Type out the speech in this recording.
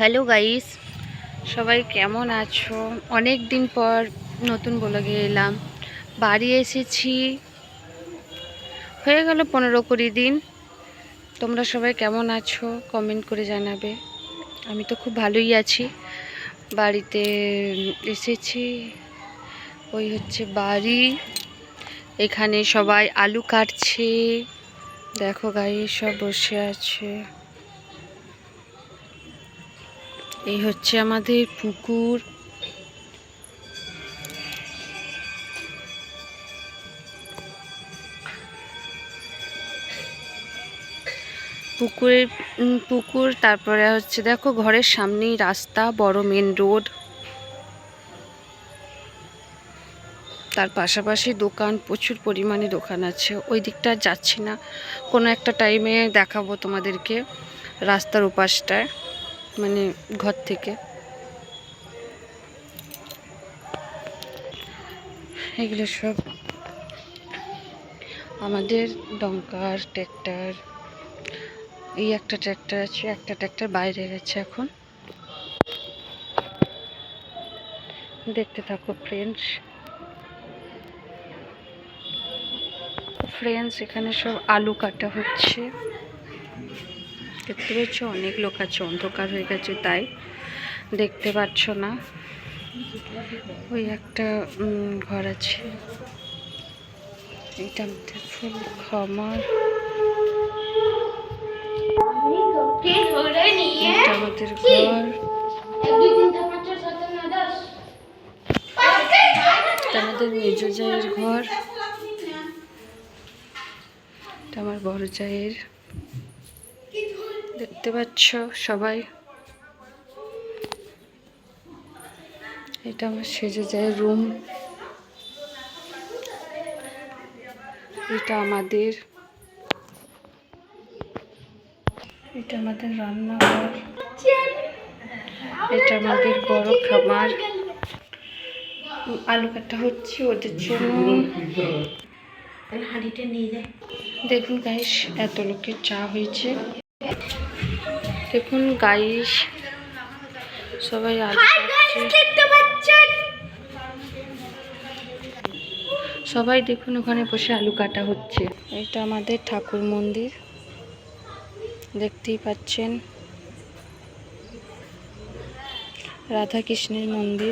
Hello guys, সবাই কেমন আছো? অনেক দিন পর নতুন ব্লগে এলাম। বাড়ি এসেছি। হয়ে গেল পনেরো কুড়ি দিন। তোমরা সবাই কেমন আছো? কমেন্ট করে জানাবে। আমি তো খুব ভালোই আছি। বাড়িতে এসেছি। ওই হচ্ছে বাড়ি। এখানে সবাই আলু কাটছে। দেখো গাড়ি সব বসে আছে। এই হচ্ছে আমাদের পুকুর। পুকুরের পুকুর, তারপরে হচ্ছে দেখো ঘরের সামনেই রাস্তা, বড় মেন রোড তার পাশাপাশি দোকান, প্রচুর পরিমাণে দোকান আছে। ওই দিকটা যাচ্ছি না। কোনো একটা টাইমে দেখাবো তোমাদেরকে রাস্তার উপাসটায় মানে ঘর থেকে। এগুলো সব আমাদের দমকার ট্র্যাক্টর, এই একটা ট্র্যাক্টর আছে, একটা ট্র্যাক্টর বাইরে গেছে এখন। দেখতে থাকো ফ্রেন্ডস ফ্রেন্ডস এখানে সব আলু কাটা হচ্ছে। দেখতে পাচ্ছ অনেক লোক আছে অন্ধকার হয়ে গেছে তাই দেখতে পাচ্ছ না। ওই একটা ঘর আছে। এটা আমাদের ফুল খামার। এটা আমাদের ঘর। আমাদের মেজো জায়ের ঘর। এটা আমার বড় জায়ের দেখতে পাচ্ছ সবাই। এটা আমার সেজে যায় রুম এটা আমাদের। এটা আমাদের রান্নাঘর। এটা আমাদের বড় খামার। আলু কাটা হচ্ছে ওদের জন্য। হাঁড়িটা নিয়ে যায় দেখুন গাইস এত লোকের চা হয়েছে। দেখুন গাইস সবাই সবাই দেখুন ওখানে বসে আলু কাটা হচ্ছে। এটা আমাদের ঠাকুর মন্দির। দেখতেই পাচ্ছেন। রাধা কৃষ্ণের মন্দির।